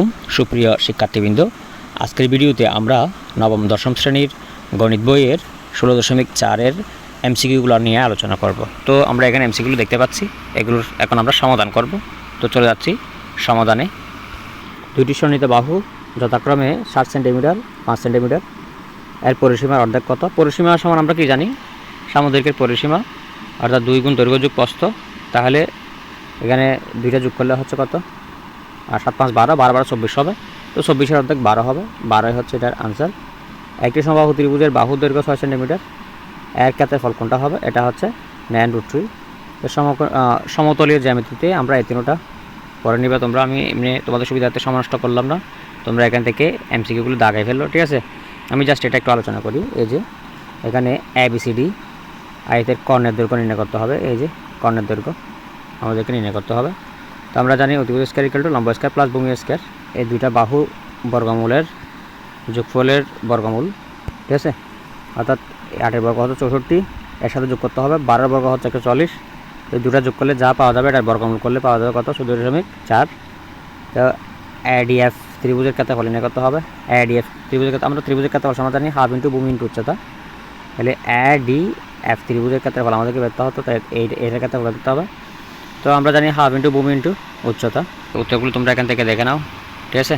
আলাইকুম। সুপ্রিয় শিক্ষার্থীবৃন্দ, আজকের ভিডিওতে আমরা নবম, দশম শ্রেণির গণিত বইয়ের ষোলো দশমিক চারের এমসিকিউগুলো নিয়ে আলোচনা করব। তো আমরা এখানে এমসিকিউগুলো দেখতে পাচ্ছি, এগুলোর এখন আমরা সমাধান করব। তো চলে যাচ্ছি সমাধানে। দুইটি সন্নিহিত বাহু যথাক্রমে ষাট সেন্টিমিটার, পাঁচ সেন্টিমিটার। এর পরিসীমার অর্ধেক কত? পরিসীমা সমান আমরা কি জানি? সামুদ্রিকের পরিসীমা, অর্থাৎ দুই গুণ দৈর্ঘ্য যুগ প্রস্থ তাহলে এখানে দুইটা যোগ করলে হচ্ছে কত? আর সাত পাঁচ বারো বারো বারো চব্বিশ হবে। তো চব্বিশের অর্ধেক বারো হবে। বারোই হচ্ছে এটার আনসার একটি সমবাহু ত্রিভুজের বাহু দৈর্ঘ্য ছয় সেন্টিমিটার। এক ক্ষেত্রে ফল কোনটা হবে? এটা হচ্ছে ন্যান রুট থ্রি সমতলীয় জ্যামিতিতে আমরা এই তিনোটা পরে নিবে। তোমরা আমি এমনি তোমাদের সুবিধার্থে সমানষ্ট করলাম না। তোমরা এখান থেকে এমসিকিউগুলো দাগাই ফেলল, ঠিক আছে? আমি জাস্ট এটা একটু আলোচনা করি। এই যে এখানে এ বি সি ডি আয়তের কর্ণের দৈর্ঘ্য নির্ণয় করতে হবে। এই যে কর্ণের দৈর্ঘ্য আমাদেরকে নির্ণয় করতে হবে। তো আমরা জানি অতিভুজ স্কোয়ার ইকাল টু লম্ব স্কোয়ার প্লাস ভূমি স্কোয়ার। এই দুইটা বাহু বর্গমূলের যোগফলের বর্গমূল। ঠিক আছে? অর্থাৎ আটের বর্গ হচ্ছে চৌষট্টি, এর সাথে যোগ করতে হবে, বারোর বর্গ হচ্ছে একশো চল্লিশ এই দুটা যোগ করলে যা পাওয়া যাবে এটা বর্গমূল করলে পাওয়া যাবে কত? চোদ্দ দশমিক চার। তো এডিএফ ত্রিভুজের ক্ষেত্রে ফল নির্ণয় করতে হবে। এডিএফ ত্রিভুজের ক্ষেত্রে, আমরা ত্রিভুজের ক্ষেত্রে আমরা জানি হাফ ইন্টু ভূমি ইন্টু উচ্চতা। তাহলে এডি এফ ত্রিভুজের ক্ষেত্রে ফল আমাদেরকে ব্যর্থ হতো তাই এটার ক্ষেত্রে দিতে হবে। তো আমরা জানি হাফ ইন্টু ভূমি ইন্টু উচ্চতা। উত্তরগুলো তোমরা এখান থেকে দেখে নাও। ঠিক আছে?